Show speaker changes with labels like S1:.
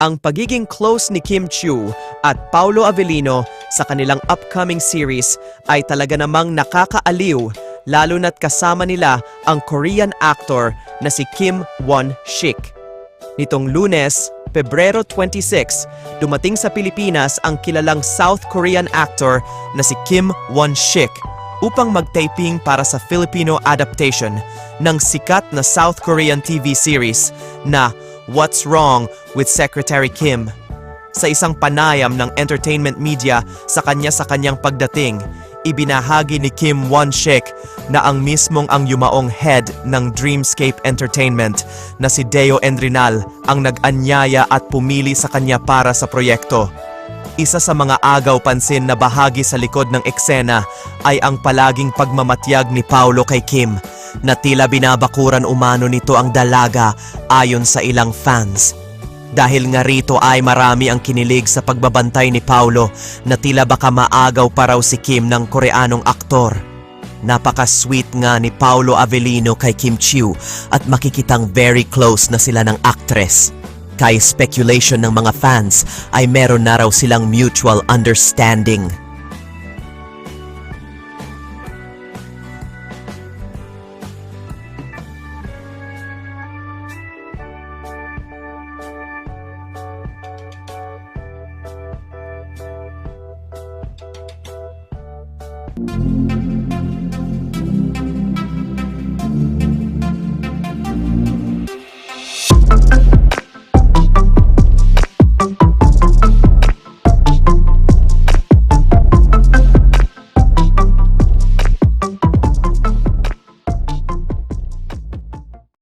S1: ang pagiging close ni Kim Chiu at Paulo Avellino sa kanilang upcoming series ay talaga namang nakakaaliw lalo na't kasama nila ang Korean actor na si Kim Won-shik. Nitong lunes, Pebrero 26, dumating sa Pilipinas ang kilalang South Korean actor na si Kim Won-shik upang mag-taping para sa Filipino adaptation ng sikat na South Korean TV series na What's Wrong with Secretary Kim. Sa isang panayam ng entertainment media sa kanya sa kanyang pagdating, ibinahagi ni Kim Won-shik na ang mismong ang yumaong head ng Dreamscape Entertainment na si Deo Endrinal ang nag-anyaya at pumili sa kanya para sa proyekto. Isa sa mga agaw pansin na bahagi sa likod ng eksena ay ang palaging pagmamatyag ni Paulo kay Kim na tila binabakuran umano nito ang dalaga ayon sa ilang fans. Dahil nga rito ay marami ang kinilig sa pagbabantay ni Paulo na tila baka maagaw pa raw si Kim ng koreanong aktor. Napaka-sweet nga ni Paulo Avellino kay Kim Chiu at makikitang very close na sila ng actress. Kay speculation ng mga fans ay meron na raw silang mutual understanding. Thank you.